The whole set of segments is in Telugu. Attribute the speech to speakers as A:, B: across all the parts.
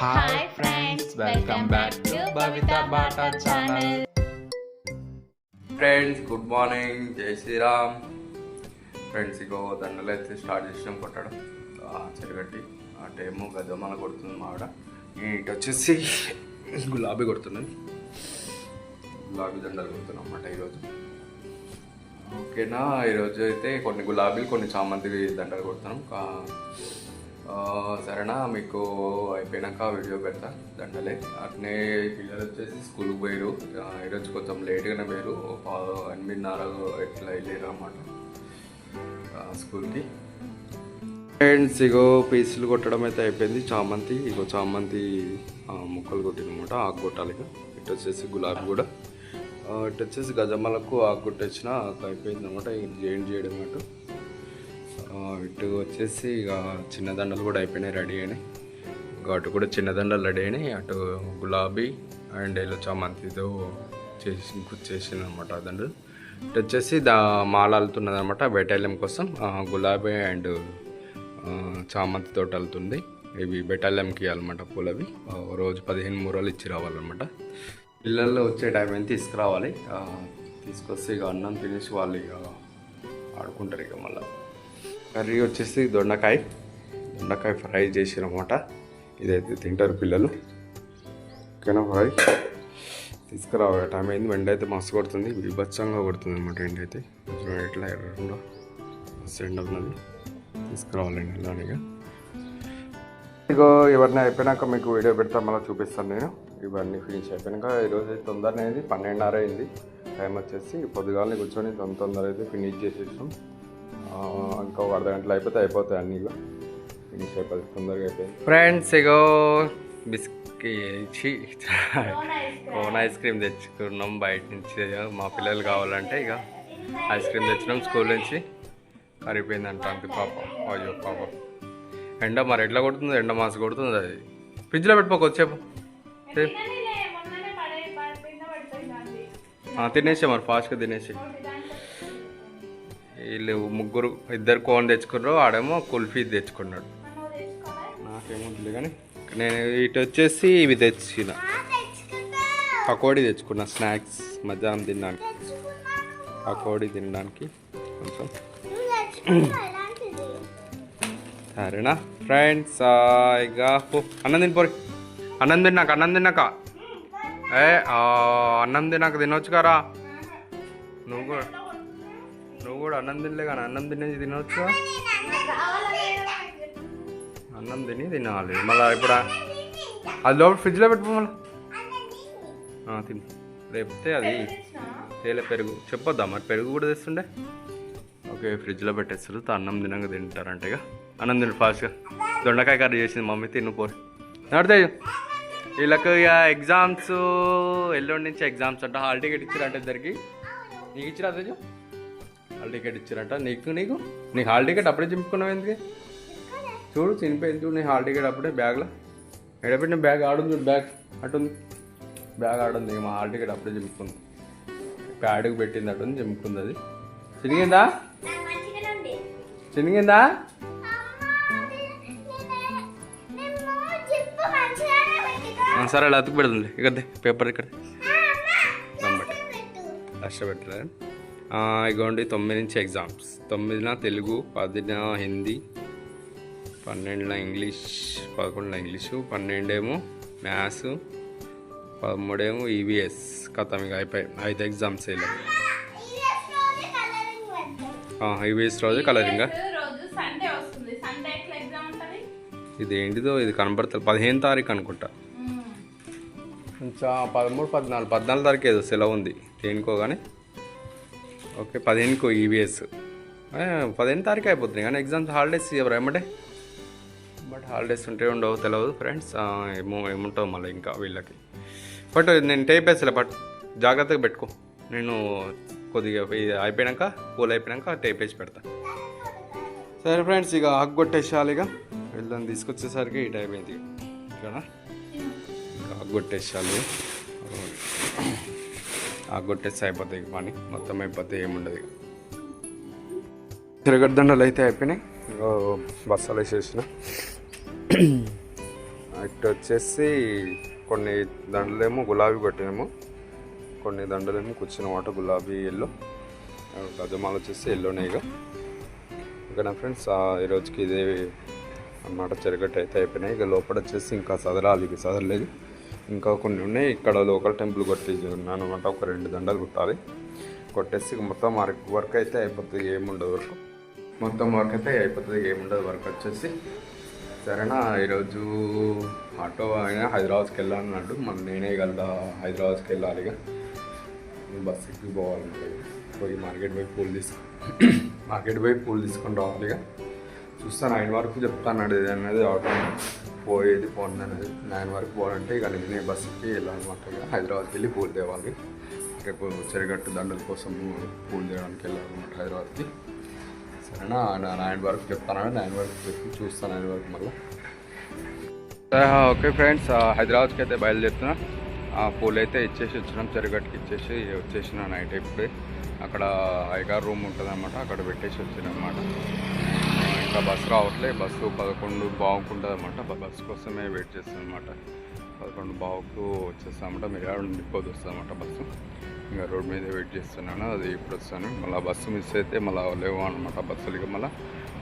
A: Hi friends welcome back to Bata channel
B: friends good morning Jai Shriram friends ఇగో దండలు అయితే స్టార్ట్ చేసినాం కొట్టడం. చెరగట్టి ఆ టైము గద్దమల కొడుతుంది మావిడ ఇటు వచ్చేసి గులాబీ కొడుతున్నది గులాబీ దండలు కొడుతున్నాం అన్నమాట ఈరోజు. ఓకేనా? ఈరోజు అయితే కొన్ని గులాబీలు కొన్ని చామంతి దండలు కొడుతున్నాం. సరేనా మీకు అయిపోయినాక వీడియో పెడతా దండలే. అట్నే పిల్లలు వచ్చేసి స్కూల్కి పోయారు ఈరోజు కొంచెం లేట్గానే పోయారు ఎనిమిదిన్నర ఎట్లా వెళ్ళారు అన్నమాట. స్కూల్కి. ఫ్రెండ్స్ ఇగో పీసులు కొట్టడం అయితే అయిపోయింది. చామంతి ఇగో చామంతి ముక్కలు కొట్టినమాట ఆకు కొట్టాలి ఇటు వచ్చేసి గులాబీ కూడా. ఇటు వచ్చేసి గజమలకు ఆకు కొట్టొచ్చిన ఆకు అయిపోయింది అనమాట జాయిన్ చేయడం అన్నమాట ఇటు వచ్చేసి ఇక చిన్న దండలు కూడా అయిపోయినాయి రెడీ అయినాయి. ఇంకా అటు కూడా చిన్న దండలు రెడీ అయినాయి. అటు గులాబీ అండ్ ఎల్లో చామంతితో చేసి చేసింది అనమాట దండలు. ఇటు వచ్చేసి దా మాల అనమాట బెటాలియం కోసం. గులాబీ అండ్ చామంతి తోట అల్లుతుంది ఇవి బెటాలియంకి ఇవ్వాలన్నమాట పూలవి. రోజు పదిహేను మూరలు ఇచ్చి రావాలన్నమాట. పిల్లలు వచ్చే టైం అయితే తీసుకురావాలి? తీసుకొస్తే ఇక అన్నం తినేసి వాళ్ళు ఇక ఆడుకుంటారు ఇక మళ్ళీ. కర్రీ వచ్చేసి దొండకాయ. దొండకాయ ఫ్రై చేసినమాట ఇదైతే తింటారు పిల్లలు. ఓకేనా ఫ్రై? తీసుకురావాలి. టైం అయింది. ఎండ అయితే మస్తు కొడుతుంది. విభత్సంగా కొడుతుంది అనమాట ఎండ అయితే. కొంచెం ఎట్లా ఎర్రకుండా మస్తు ఎండ ఉన్నది. తీసుకురావాలండి ఇలానిగా ఇగో ఇవన్నీ అయిపోయినాక మీకు వీడియో పెడతా. మళ్ళీ చూపిస్తాను నేను. ఇవన్నీ ఫినిష్ అయిపోయినాక ఈరోజు అయితే తొందరనే అయింది. పన్నెండున్నర అయింది. టైం వచ్చేసి పొద్దుగాలని కూర్చొని తొందర తొందర అయితే ఫినిష్ చేసేసాం ఇంకా ఒక అర్ధ గంటలు అయిపోతే అయిపోతాయి అన్నీ ఫినిష్ అయిపోతుంది తొందరగా అయిపోయింది ఫ్రెండ్స్ ఇగో బిస్కెట్ కోన్ ఐస్ క్రీమ్ తెచ్చుకున్నాం బయట నుంచి మా పిల్లలు కావాలంటే ఇక ఐస్ క్రీమ్ తెచ్చినాం స్కూల్ నుంచి. కరిగిపోయిందంట అంత పాపం. అయ్యో పాపం. ఎండ మరి ఎట్లా కొడుతుంది? ఎండ మాస కొడుతుంది అది. ఫ్రిడ్జ్లో పెట్టుకోక వచ్చేపు తినేసే మరి ఫాస్ట్గా తినేసి. వీళ్ళు ముగ్గురు ఇద్దరు కోన్ తెచ్చుకున్నారు ఆడేమో కుల్ఫీ తెచ్చుకున్నాడు. నాకేముంటుంది కానీ నేను ఇటు వచ్చేసి ఇవి తెచ్చిన. పకోడీ తెచ్చుకున్నా స్నాక్స్ మధ్యాహ్నం తినడానికి. పకోడీ తినడానికి కొంచెం. సరేనా? ఫ్రెండ్స్ ఇక అన్నం తినిపోరు అన్నం తిన్నాక అన్నం తిన్నాక. ఏ అన్నం తిన్నాక తినొచ్చు కరా నువ్వు కూడా. నువ్వు కూడా అన్నం తినలే కానీ అన్నం తినేది తినొచ్చు? అన్నం తిని తినాలి. మళ్ళీ ఇప్పుడు అది లోపల ఫ్రిడ్జ్లో పెట్టుకో మళ్ళీ. తిని. తిను అది తేలే పెరుగు. చెప్పొద్దా మరి? పెరుగు కూడా తెస్తుండే? ఓకే ఫ్రిడ్జ్లో పెట్టేస్తారు. అన్నం తినక తింటారంట ఇక అన్నం తిను ఫాస్ట్గా. దొండకాయ కర్రీ చేసింది మమ్మీ తిను పోరు. నడితే వీళ్ళకి ఇక ఎగ్జామ్స్ ఎల్లుండి నుంచి ఎగ్జామ్స్ అంట. హాల్ టికెట్ ఇచ్చారంటే ఇద్దరికి. నీకు ఇచ్చిరా తేజు హాల్ టికెట్ ఇచ్చారంట. నీకు నీకు? నీ హాల్ టికెట్ అప్పుడే చింపుకున్నావు ఎందుకు? చూడు చినిపోయింది చూడు నీ హాల్ టికెట్ అప్పుడే బ్యాగ్లో. ఎడబెట్టిన బ్యాగ్ ఆడుంది చూడు బ్యాగ్. అటుంది. బ్యాగ్ ఆడుంది ఇక మా హాల్ టికెట్ అప్పుడే చింపుకుంది ప్యాడ్కి పెట్టింది అటుంది చింపుకుంది అది. చినిగిందా? చినిగిందా? సరే అలా అతుకు పెడుతుంది ఇక్కడ పేపర్ ఇక్కడ. నమ్మటి ఇగోండి తొమ్మిది నుంచి ఎగ్జామ్స్ తొమ్మిదిన తెలుగు పదిన హిందీ పన్నెండున ఇంగ్లీష్ పదకొండున ఇంగ్లీషు పన్నెండేమో మ్యాథ్స్ పదమూడేమో ఈవీఎస్ కథం ఇక అయిపోయి ఐదు ఎగ్జామ్స్ ఇలా ఈవీఎస్ రోజు కలరింగా
A: ఉంటుంది?
B: ఇది ఏంటిదో ఇది కనబడుతుంది పదిహేను తారీఖు అనుకుంటా. కొంచెం పదమూడు పద్నాలుగు పద్నాలుగు తారీఖు ఏదో సెలవు ఉంది. దేనికో కానీ ఓకే పదిహేనుకో ఈవీఎస్ పదిహేను తారీఖు అయిపోతుంది కానీ ఎగ్జామ్స్ హాలిడేస్ ఎవరు ఏమంటే? బట్ హాలిడేస్ ఉంటే ఉండవు తెలియదు ఫ్రెండ్స్ ఏమో ఏముంటావు మళ్ళీ ఇంకా వీళ్ళకి. బట్ నేను టేప్ వేసలే బట్ జాగ్రత్తగా పెట్టుకో. నేను కొద్దిగా ఇది అయిపోయాక పూలు అయిపోయాక టేప్ వేసి పెడతా. సరే ఫ్రెండ్స్ ఇక ఆకు కొట్టేసేయాలి ఇక. వెళ్ళని తీసుకొచ్చేసరికి ఈ టైం అయింది. ఇక్కడ ఆకు కొట్టేసేయాలి. ఆ కొట్టేస్తే అయిపోతాయి పని మొత్తం అయిపోతే ఏముండదు. తిరగడ్దండలు అయితే అయిపోయినాయి. బస్సులు వేసేసిన ఇటు వచ్చేసి కొన్ని దండలేమో గులాబీ కొట్టినాము. కొన్ని దండలేమో కూర్చున్న వాటర్ గులాబీ ఎల్లో. గజమాలు వచ్చేసి ఎల్లోనే ఇక ఓకేనా ఫ్రెండ్స్ ఈ రోజుకి ఇదే అన్నమాట. చెరగట్టు అయితే అయిపోయినాయి. ఇక లోపల వచ్చేసి ఇంకా సదరాలి ఇక సదరలేదు. ఇంకా కొన్ని ఉన్నాయి. ఇక్కడ లోకల్ టెంపుల్ కొట్టేసి ఉన్నాను అనమాట ఒక రెండు దండలు కుట్టాలి. కొట్టేసి ఇక మొత్తం వర్క్ వర్క్ అయితే అయిపోతుంది. ఏముండదు వర్క్. మొత్తం వర్క్ అయితే అయిపోతుంది. ఏముండదు వర్క్ వచ్చేసి. సరేనా? ఈరోజు ఆటో ఆయన హైదరాబాద్కి వెళ్ళాలన్నాడు. మన నేనే కదా హైదరాబాద్కి వెళ్ళాలి ఇక బస్ ఎక్కి పోవాలన్నమాట పోయి మార్కెట్ పోయి పూలు తీసుకు మార్కెట్ పోయి పూలు తీసుకొని రావాలి ఇక చూస్తాను. ఆయన వరకు చెప్తాను ఇది అనేది ఆటో పోయేది పోండి అనేది నైన్ వరకు పోవాలంటే ఇక నేనే బస్సుకి వెళ్ళాలన్నమాట ఇక. హైదరాబాద్కి వెళ్ళి పూలు తేవాలి. రేపు చెరిగట్టు దండల కోసం పూలు తేయడానికి వెళ్ళాలన్నమాట హైదరాబాద్కి. సరేనా? నైన్ వరకు చెప్తాను? నైన్ వరకు చెప్పి చూస్తాను నైన్ వరకు మళ్ళీ. ఓకే ఫ్రెండ్స్ హైదరాబాద్కి అయితే బయలుదేరుతున్నా. ఆ పూలు అయితే ఇచ్చేసి వచ్చినాం చెరుగట్టుకి ఇచ్చేసి వచ్చేసిన నైట్ ఇప్పుడే. అక్కడ ఐగారు రూమ్ ఉంటుంది అనమాట అక్కడ పెట్టేసి వచ్చినాం అనమాట ఇంకా బస్సు రావట్లే బస్సు పదకొండు బాగుంటుంది అనమాట బస్సు కోసమే వెయిట్ చేస్తాను అనమాట పదకొండు బావుకు వచ్చేస్తామంట. మీరు నిప్పొద్దు వస్తుందన్నమాట బస్సు. ఇంకా రోడ్ మీద వెయిట్ చేస్తున్నాను. అది ఇప్పుడు వస్తాను. మళ్ళీ బస్సు మిస్ అయితే మళ్ళీ లేవు అనమాట బస్సులు ఇక మళ్ళీ.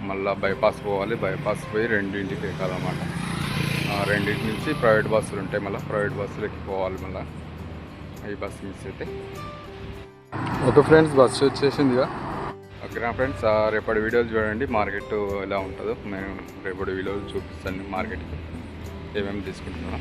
B: మళ్ళీ బైపాస్ పోవాలి. బైపాస్ పోయి రెండింటికి ఎక్కాలన్నమాట. ఆ రెండింటి నుంచి ప్రైవేట్ బస్సులు ఉంటాయి మళ్ళీ. ప్రైవేట్ బస్సులకి పోవాలి మళ్ళీ. ఈ బస్సు మిస్ అయితే. ఓకే ఫ్రెండ్స్ బస్సు వచ్చేసిందిగా. ఓకేనా ఫ్రెండ్స్ రేపటి వీడియోలు చూడండి. మార్కెట్ ఎలా ఉంటుందో నేను రేపటి వీడియోలు చూపిస్తాను మార్కెట్కి. ఏమేమి తీసుకుంటున్నాను